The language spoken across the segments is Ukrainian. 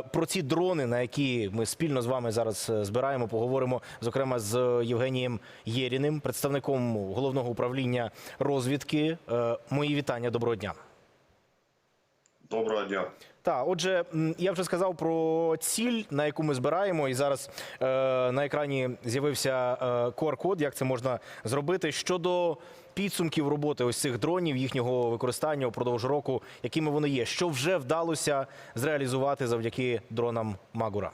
Е, Про ці дрони, на які ми спільно з вами зараз е, збираємо, поговоримо зокрема з Євгенієм Єріним, представником головного управління розвідки. Е, Мої вітання. Доброго дня. Доброго дня. Так, отже, я вже сказав про ціль, на яку ми збираємо, і зараз е, на екрані з'явився е, QR-код, як це можна зробити. Щодо підсумків роботи ось цих дронів, їхнього використання впродовж року, якими вони є, що вже вдалося зреалізувати завдяки дронам Магура.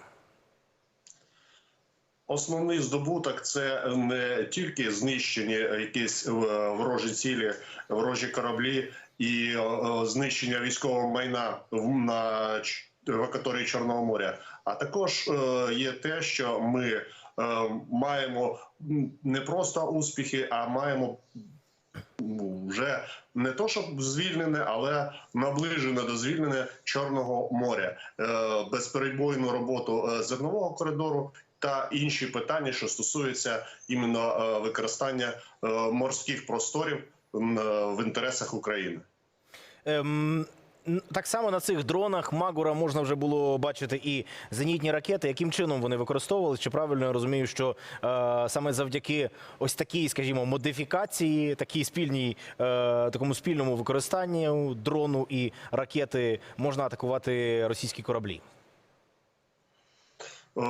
Основний здобуток це не тільки знищені якісь е, ворожі цілі, ворожі кораблі і е, знищення військового майна на акваторії Чорного моря, а також е, є те, що ми маємо не просто успіхи, а маємо вже не то, щоб звільнене, але наближене до звільнення Чорного моря, безперебойну роботу зернового коридору та інші питання, що стосуються іменно е, використання е, морських просторів е, в інтересах України. Ем, так само на цих дронах Магура можна вже було бачити і зенітні ракети. Яким чином вони використовувалися? Чи правильно я розумію, що е, саме завдяки ось такій, скажімо, модифікації, такій спільній, е, такому спільному використанню дрону і ракети можна атакувати російські кораблі? Е,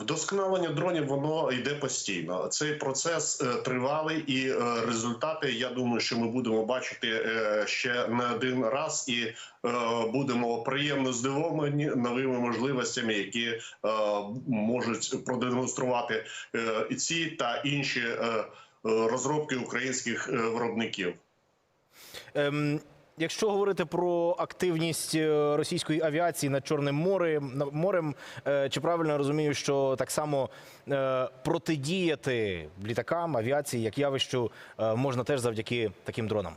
Вдосконалення дронів воно йде постійно. Цей процес е, тривалий, і е, результати я думаю, що ми будемо бачити ще не один раз, і будемо приємно здивовані новими можливостями, які можуть продемонструвати і ці та інші розробки українських виробників. Ем, Якщо говорити про активність е, російської авіації над Чорним морем, морем, е, чи правильно розумію, що так само е, протидіяти літакам, авіації як явищу можна теж завдяки таким дронам?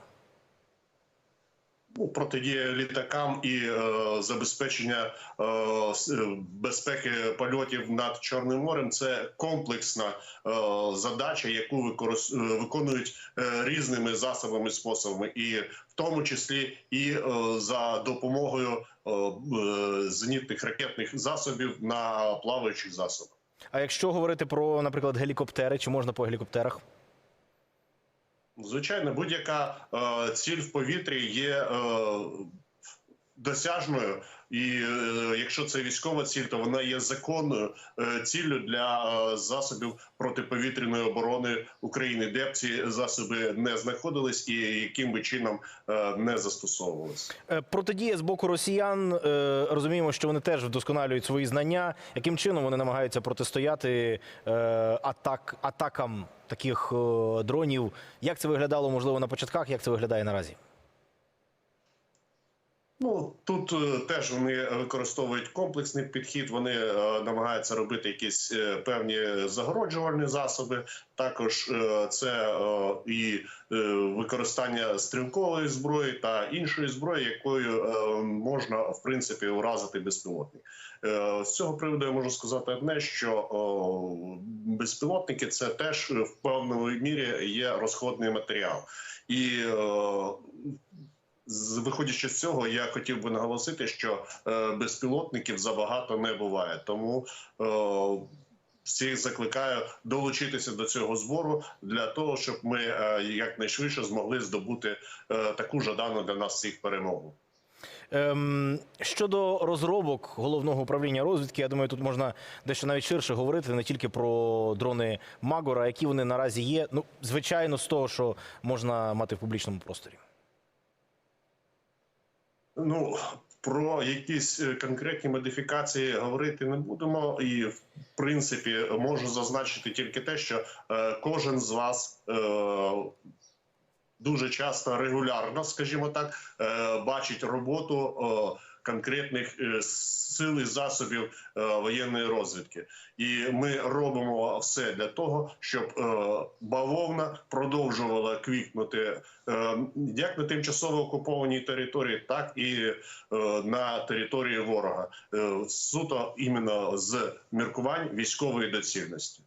Ну, протидія літакам і е, забезпечення е, е, безпеки польотів над Чорним морем це комплексна е, задача, яку викорис... е, виконують е, різними засобами способами, і в тому числі і е, за допомогою е, е, зенітних ракетних засобів на плаваючих засобах. А якщо говорити про, наприклад, гелікоптери, чи можна по гелікоптерах? Звичайно, будь-яка е, ціль в повітрі є е, досяжною, і е, якщо це військова ціль, то вона є законною е, ціллю для е, засобів протиповітряної оборони України, де б ці засоби не знаходились і яким би чином не застосовувалися. Протидія з боку росіян розуміємо, що вони теж вдосконалюють свої знання. Яким чином вони намагаються протистояти атак, атакам таких дронів? Як це виглядало можливо на початках? Як це виглядає наразі? Ну тут е, теж вони використовують комплексний підхід. Вони е, намагаються робити якісь е, певні загороджувальні засоби. Також це і використання стрілкової зброї та іншої зброї, якою можна в принципі уразити безпілотник. З цього приводу я можу сказати одне, що безпілотники це теж в певній мірі є розходний матеріал і. Виходячи з цього, я хотів би наголосити, що е, безпілотників забагато не буває. Тому е, всіх закликаю долучитися до цього збору для того, щоб ми е, якнайшвидше змогли здобути е, таку жадану для нас всіх перемогу. Ем, щодо розробок головного управління розвідки, я думаю, тут можна дещо навіть ширше говорити, не тільки про дрони Магора, які вони наразі є. Ну, звичайно, з того, що можна мати в публічному просторі. Ну про якісь е, конкретні модифікації говорити не будемо, і в принципі можу зазначити тільки те, що е, кожен з вас е, дуже часто регулярно, скажімо так, бачить роботу конкретних е, сил і засобів е, воєнної розвідки, і ми робимо все для того, щоб е, бавовна продовжувала квітнути як на тимчасово окупованій території, так і на території ворога, суто іменно з міркувань військової доцільності.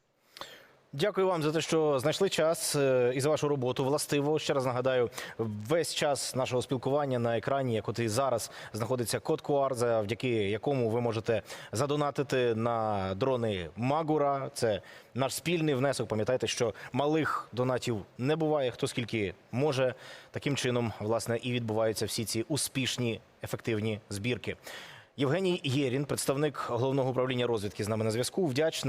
Дякую вам за те, що знайшли час е, і за вашу роботу. Властиво ще раз нагадаю, весь час нашого спілкування на екрані, як от і зараз, знаходиться код QR, завдяки якому ви можете задонатити на дрони Магура. Це наш спільний внесок. Пам'ятайте, що малих донатів не буває. Хто скільки може, таким чином власне і відбуваються всі ці успішні ефективні збірки. Євгеній Єрін, представник головного управління розвідки, з нами на зв'язку. Вдячний.